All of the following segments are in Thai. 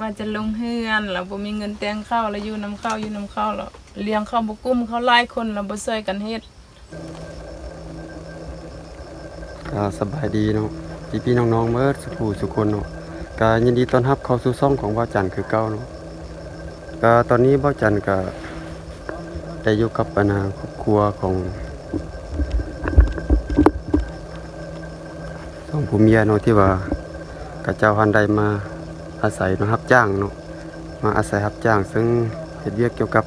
ว่าจะลงเฮือนแล้วบ่มีเงินแต่งข้าวแล้วอยู่น้ำข้าวอยู่น้ำข้าวแล้วเลี้ยงข้าวบ่กุ้มเขาหลายคนแล้วบ่ช่วยกันเฮ็ดก็สบายดีเนาะพี่พี่น้องๆเมื่อสุขูสุคนเนาะก็ยินดีต้อนรับเข้าสู่ช่องของบ่าจันคือเก่าเนาะก็ตอนนี้บ่าจันก็ได้อยู่กับอนาครอบครัวของสองผู้เมียเนาะที่ว่ากระเจ้าหันใดมา อาศัยนาะรับจ้างเนาะมาอาศัยรับจ้าง ซึ่งเฮ็ดเวียกเกี่ยวกับ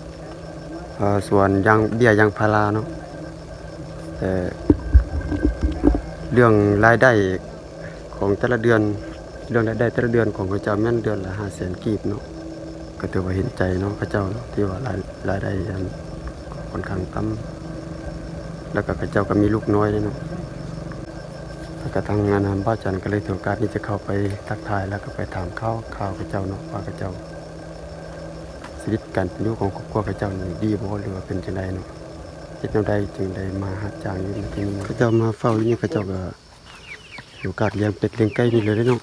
เอ่อสวนยางเบี้ยยางพาราเนาะแต่เรื่องรายได้ของแต่ละเดือน เรื่องรายได้แต่ละเดือนของพระเจ้าแม่นเดือนละห้าแสนกีบเนาะก็ถือว่าเห็นใจเนาะพระเจ้าที่ว่ารายรายได้ค่อนข้างต่ำแล้วก็พระเจ้าก็มีลูกน้อยเนาะ แล้วก็ทางงานบ้าจันก็เลยถือโอกาสนี้จะเข้าไปทักทายแล้วก็ไปถามข้าวข่าวพระเจ้าเนาะว่าพระเจ้าชีวิตการเป็นอยู่ของครอบครัวพระเจ้านี่ดีบ่หรือว่าเป็นจังไดเนาะเฮ็ดแนวใดจึงได้มาหัดจ้างอยู่ในที่นี้เขาเจ้ามาเฝ้าอยู่นี่เขาเจ้าก็มีโอกาสเลี้ยงเป็ดเลี้ยงไก่นี่เลยเด้อเนาะ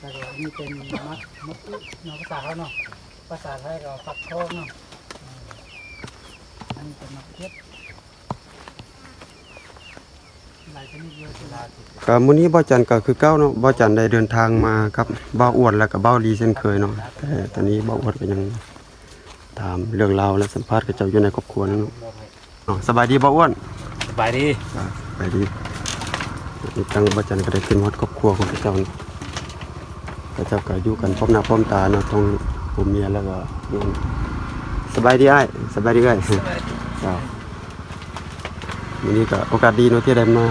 แต่ก็นี่เป็นมัดมัดเนาะภาษาเขาเนาะภาษาไทยก็ปักทองเนาะอันนี้เป็นมักเพชรหลายช นิดเยอะเวลาที่ก็มื้อนี้บ่จันก็คือเก่าเนาะบ่จันได้เดินทางมากับบ่าวอ้วนแล้วก็บ่าวลีเช่นเคยเนาะแต่ตอนนี้บ่าวอ้วนก็ยังถามเรื่องราวและสัมภาษณ์กับเจ้าอยู่ในครอบครัวนั่นเนาะอ๋อสบายดีบ่าวอ้วนสบายดีอ่าสบายดีอีกทั้งบ่จันก็ได้ขึ้นฮอดครอบครัวของพระเจ้าเนาะพระเจ้าก็อยู่กันพร้อมหน้าพร้อมตาเนาะทั้งผัวเมียแล้วก็ลูกสบายดีอ้ายสบายดีอ้ายครับวันนี้ก็โอกาสดีเนาะที่ได้มา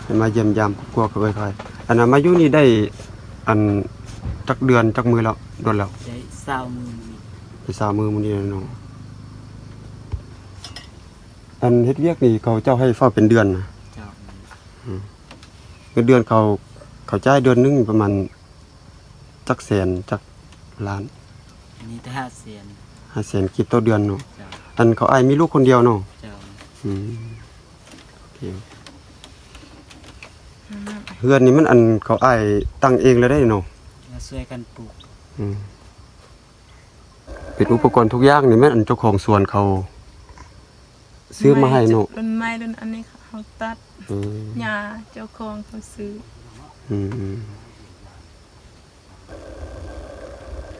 ได้ มาเยี่ยมยามครอบครัวกับไว้คอยอันนั้นมาอยู่นี่ได้อันจักเดือนจักมือแล้วโดนแล้วได้เศร้ามือนี่ไปสามมือมื้อนี้แล้วเนาะอันเฮ็ดเวียกนี่เขาเจ้าให้เฝ้าเป็นเดือนนะเจ้าเงินเดือนเขาเขาจ่ายเดือนหนึงประมาณจักแสนจักล้านอันนี้ถ้าห้าเสียนห้าแสนคิดต่อเดือนเนาะเจ้าอันเขาอ้ายมีลูกคนเดียวเนาะเจ้าอืมโอเค เฮือนนี่มันอันเขาอ้ายตั้งเองเลยได้เนาะมาช่วยกันปลูกอืมเป็นอุปกรณ์ทุกอย่างนี่แม่นอันเจ้าของสวนเขาซื้อมาให้เนาะต้นไม้ต้นอันนี้เขาตัดอืมหญ้าเจ้าของเขาซื้ออืมอืม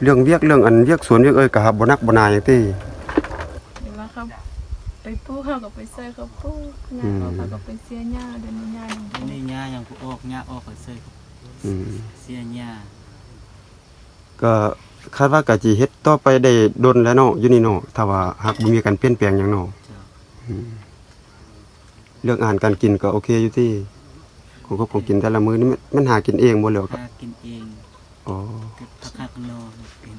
เรื่องเวียกเรื่องอันเวียกสวนเวียกเอ้ยก็ครับบ่นักบ่นายหยังติเวลาเขา ไปปลูกเขาก็ไปใส่เขาปลูกหญ้าเขาเขาก็ไปเสียหญ้าเดินหญ้าอย่างอันเดีนี้ยวหญ้าอย่างผู้ออกหญ้าออกก็ช่วยอืมเสียหญ้าก็คาดว่าก็สิเฮ็ดต่อไปได้ดนแล้วเนาะอยู่นี่เนาะถ้าว่าหากบ่มีการเปลี่ยนแปลงหยังเนาะเจ้าเรื่องอาหารการกินก็โอเคอยู่ที่ของก็ของกินแต่ละมื้อนี่มันมันหากินเองบ่แล้วครับหากินเองอ๋อ เก็บผักหักนอกเป็น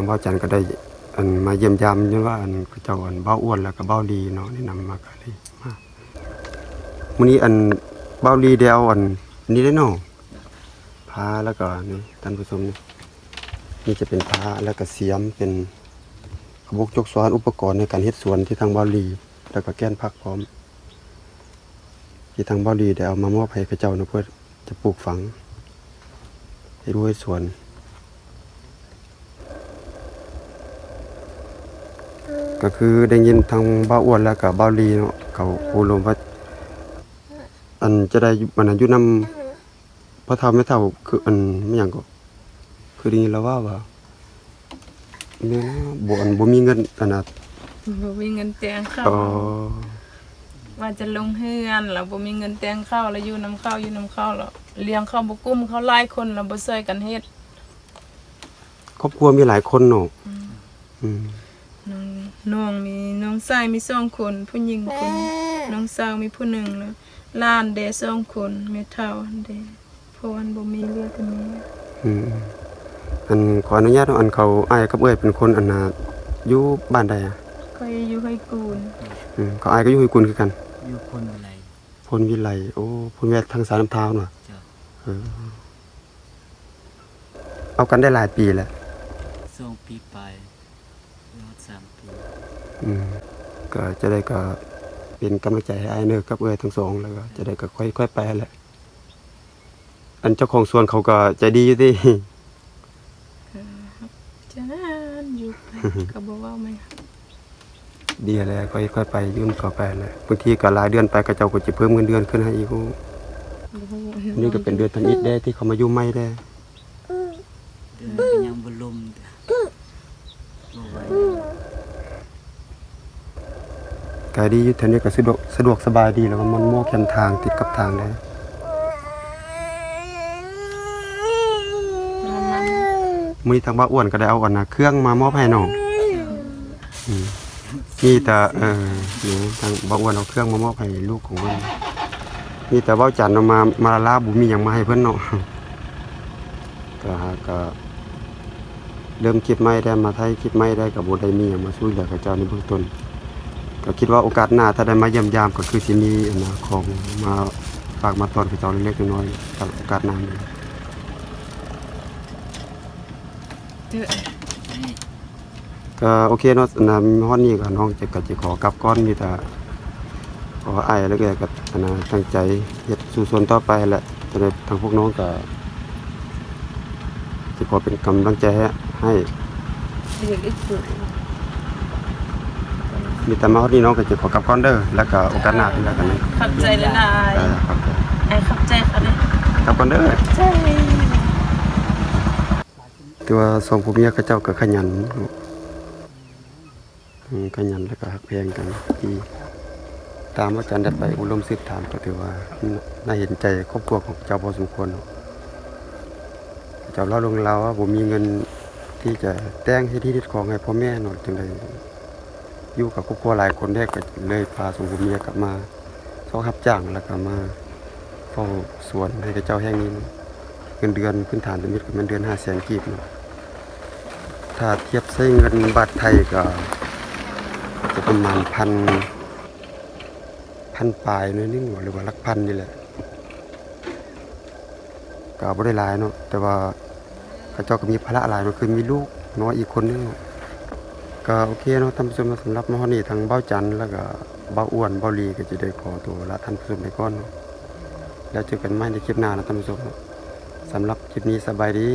างเบ้าจันก็ได้อันมาเยี่ยมยามยังว่าอันเจ้าอันเบ้าอ้วนแล้วก็เบ้าลีเนาะแนะนำมาก็เลยมามื้อนี้อันเบ้าลีได้เอาอันนี้ได้เนาะพาแล้วก็นี่ท่านผู้ชมนี่นี่จะเป็นพาแล้วก็เสียมเป็นกระบอกจกสวนอุปกรณ์ในการเฮ็ดสวนที่ทางเบ้าลีแล้วก็แก้นผักพร้อม ที่ทางเบ้าลีได้เอามามอบให้เขาเจ้านะเพื่อจะปลูกฝังให้รู้ให้สวน ก็คือได้ยินทางบ้าอ้วนแล้วกับบ้าลีเนาะเขาพูดลมว่าอันจะได้อยู่มันนะอยู่นำพ่อเฒ่าแม่เฒ่าคืออันไม่หยังก็คือได้ยินแล้วว่าว่าเนี่ยนะบ่อันบ่มีเงินอันน่ะบ่มีเงินแต่งข้าวอ๋อว่าจะลงเฮือนแล้วบ่มีเงินแต่งข้าวแล้วอยู่น้ำข้าวอยู่น้ำข้าวแล้วเลี้ยงข้าวบ่กุ้มเขาหลายคนแล้วบ่ช่วยกันเฮ็ดครอบครัวมีหลายคนเนาะอืม น้องน้องมีน้องชายมีสองคน ผู้หญิงคนน้องสาวมีผู้หนึ่งแล้วหลานเดสองคนแม่เฒ่าเดเพราะวันบ่มีเลือดกันนี้อืมอันขออนุญาตเนาะอันเขาอ้ายกับเอ้ยเป็นคนอันน่ะอยู่บ้านใดอะก็อยู่ให้กูลอืมเขาอ้ายก็อยู่ห้วยกุนคือกันอยู่คนอะไรพลวิไลโอ้พลวิไลทางสารน้ำเท้าเนาะเจ้าเออเอากันได้หลายปีแล้วสองปีไป รอดสามปีอืมก็จะได้ก็เป็นกำลังใจให้อ้ายเนอกับเอ้ยทั้งสองแล้วก็จะได้ก็ค่อยๆไปแหละอันเจ้าของสวนเขาก็ใจดีอยู่ติจะนานอยู่ไป ก็บ่เว้าไหมดีแล้วค่อยๆไปยื่นต่อไปแหละบางทีก็หลายเดือนไปก็เจ้าก็จะเพิ่มเงินเดือนขึ้นให้อีกโอ้บ่ฮู้นี่ก็เป็นเดือนพันอิดได้ที่เขามาอยู่ใหม่ได้ เดือนก็ยังบ่ลมบ่ไหว ก็ดีอยู่แถวนี้ก็สะดวกสะดวกสบายดีแล้วก็มันมอแคมทางติดกับทางได้มันมันมื้อนี้ทางบ้านอ้วนก็ได้เอาอันนะเครื่องมามอบให้น้องอืมมีแต่เออหนูทางบ้านอ้วนเอาเครื่องมามอบให้ลูกของเพิ่นมีแต่เว้าจันทร์เอามามาลาบ่มีหยังมาให้เพิ่นเนาะก็หาก็เริ่มคิดไม่ได้มาไทยคิดไม่ได้กับบ่ได้มีหยังมาช่วยเหลือกับเจ้าในเบื้องต้น ก็คิดว่าโอกาสหน้าถ้าได้มาเยี่ยมยามก็คือสิมีนะของมาฝากมาตอนกับเจ้าเล็กๆน้อยๆตลอดโอกาสหน้านี้เด้อนี่ก็โอเคเนาะนะฮอดนี้ก็น้องจะก็จะขอกลับก่อนมีแต่ขออ้ายแล้วก็ก็นะตั้งใจเฮ็ดสู่ส่วนต่อไปแหละจะได้ทางพวกน้องก็จะขอเป็นกำลังใจให้ให้ มีแต่มาฮอดนี้น้องก็จะขอกลับก่อนเด้อแล้วก็โอกาสหน้าเป็นแล้วกันนะขับใจเลยนายเออครับไอ้ขับใจเขาเด้กลับก่อนเด้อ ใจแต่ว่าสองผัวเมียเขาเจ้าก็ขยันอืมขยันแล้วก็ฮักแพงกันดีตามอาจารย์ได้ไปอบรมสืบถามก็ถือว่าน่าเห็นใจครอบครัวของเจ้าพอสมควรเนาะเจ้าเล่าลงเราว่าผมมีเงินที่จะแต่งให้ที่ดิดของให้พ่อแม่เนาะจึงได้ อยู่กับครอบครัวหลายคนได้ก็เลยพาสองผัวเมียกลับมาเขารับจ้างแล้วก็มาเฝ้าสวนให้กับเจ้าแห่งนี้เงินเดือนพื้นฐานตมิตรก็เงินเดือนห้าแสนกีบเนาะถ้าเทียบใช้เงินบาทไทยก็จะประมาณพันพันปลายหน้อยนึงหรือว่าลักพันนี่แหละก็บ่ได้หลายเนาะแต่ว่าเขาเจ้าก็มีภาระหลายเนคือมีลูกน้อยอีกคนนึงเนาะ ก็โอเคเนาะท่านผู้ชมสำหรับมอนี่ทั้งเบ้าจันแล้วก็เบ้าอ้วนเบ้าลีก็จะได้ขอตัวละท่านผู้ชมไปก่อนแล้วเจอกันใหม่ในคลิปหน้านะท่านผู้ชมเนาะสำหรับคลิปนี้สบายดี